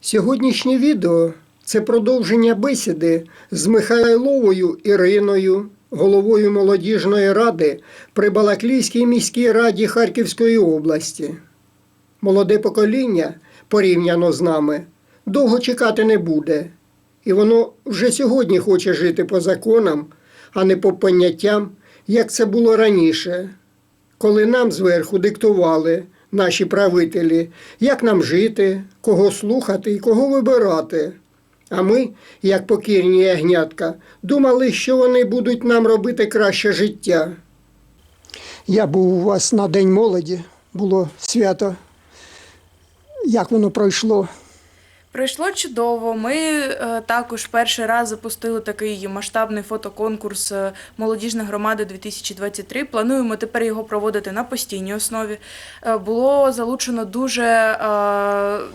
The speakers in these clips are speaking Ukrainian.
Сьогоднішнє відео це продовження бесіди з Михайловою Іриною, головою молодіжної ради при Балаклійській міській раді Харківської області. Молоде покоління, порівняно з нами, довго чекати не буде, і воно вже сьогодні хоче жити по законам, а не по поняттям, як це було раніше, коли нам зверху диктували наші правителі, як нам жити, кого слухати і кого вибирати. А ми, як покірні ягнятка, думали, що вони будуть нам робити краще життя. Я був у вас на День молоді, було свято. Як воно пройшло? Пройшло чудово. Ми е, також перший раз запустили такий масштабний фотоконкурс е, молодіжна громада 2023. Плануємо тепер його проводити на постійній основі. Е, було залучено дуже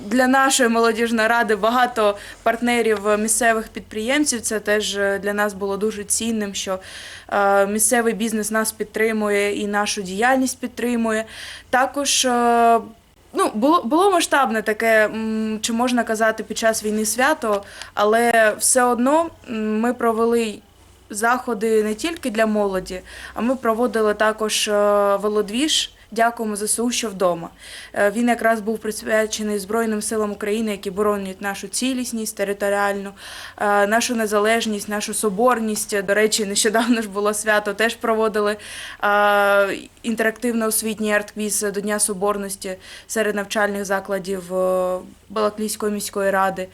для нашої молодіжної ради багато партнерів місцевих підприємців. Це теж для нас було дуже цінним, що місцевий бізнес нас підтримує і нашу діяльність підтримує. Також Ну, було, було масштабне таке, чи можна казати, під час війни свято, але все одно ми провели заходи не тільки для молоді, а ми проводили також е, велодвіж. Дякуємо ЗСУ, що вдома. Е, Він якраз був присвячений Збройним силам України, які боронять нашу цілісність територіальну, е, нашу незалежність, нашу соборність. До речі, нещодавно ж було свято, теж проводили е, інтерактивно-освітній арт-квіз до Дня Соборності серед навчальних закладів Балаклійської міської ради.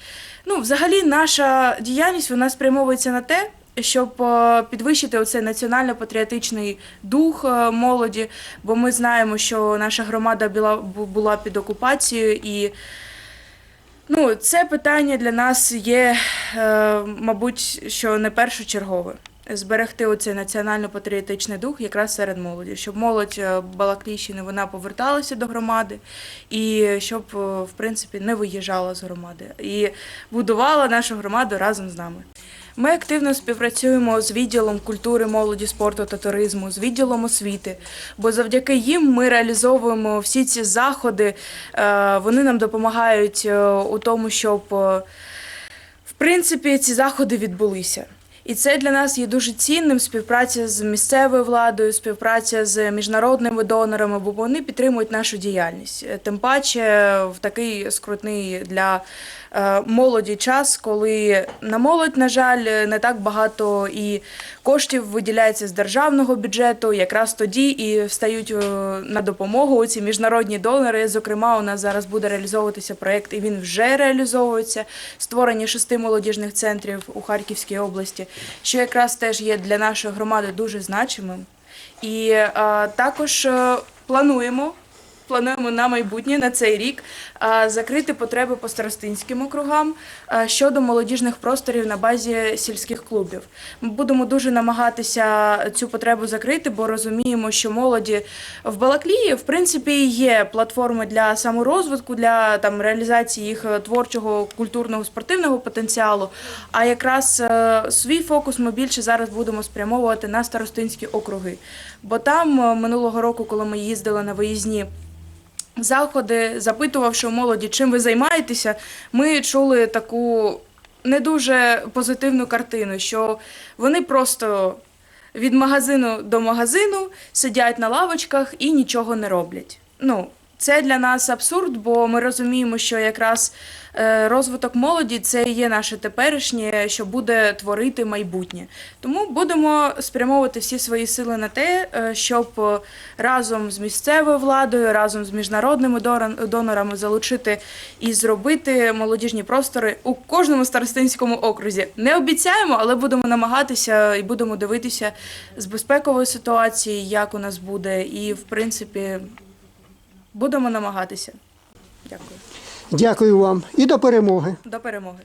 Ну, взагалі, наша діяльність вона спрямовується на те, щоб е, підвищити оцей національно-патріотичний дух е, молоді, бо ми знаємо, що наша громада була, під окупацією і. Ну, це питання для нас є, е, мабуть, що не першочергове. Зберегти оцей національно-патріотичний дух якраз серед молоді, щоб молодь е, Балаклійщини вона поверталася до громади і щоб, е, в принципі, не виїжджала з громади і будувала нашу громаду разом з нами. Ми активно співпрацюємо з відділом культури, молоді, спорту та туризму, з відділом освіти, бо завдяки їм ми реалізовуємо всі ці заходи. Е, Вони нам допомагають у тому, щоб в принципі ці заходи відбулися. І це для нас є дуже цінним співпраця з місцевою владою, співпраця з міжнародними донорами, бо вони підтримують нашу діяльність. Е, Тим паче в такий скрутний для е, молоді час, коли на молодь, на жаль, не так багато і коштів виділяється з державного бюджету. Якраз тоді і встають е, на допомогу ці міжнародні донори. Зокрема, у нас зараз буде реалізовуватися проєкт, і він вже реалізовується. Створення шести молодіжних центрів у Харківській області, що якраз теж є для нашої громади дуже значимим. І е, також е, плануємо. Плануємо на майбутнє на цей рік закрити потреби по старостинським округам щодо молодіжних просторів на базі сільських клубів. Ми будемо дуже намагатися цю потребу закрити, бо розуміємо, що молоді в Балаклії в принципі є платформи для саморозвитку, для там реалізації їх творчого, культурного, спортивного потенціалу. А якраз е, свій фокус ми більше зараз будемо спрямовувати на старостинські округи. Бо там е, минулого року, коли ми їздили на виїзні заходи, запитувавши у молоді, чим ви займаєтеся, ми чули таку не дуже позитивну картину, що вони просто від магазину до магазину сидять на лавочках і нічого не роблять. Ну, це для нас абсурд, бо ми розуміємо, що якраз е, розвиток молоді це є наше теперішнє, що буде творити майбутнє. Тому будемо спрямовувати всі свої сили на те, е, щоб е, разом з місцевою владою, разом з міжнародними донорами залучити і зробити молодіжні простори у кожному старостинському окрузі. Не обіцяємо, але будемо намагатися і будемо дивитися з безпекової ситуації, як у нас буде, і в принципі будемо намагатися. Дякую. Дякую вам і до перемоги. До перемоги.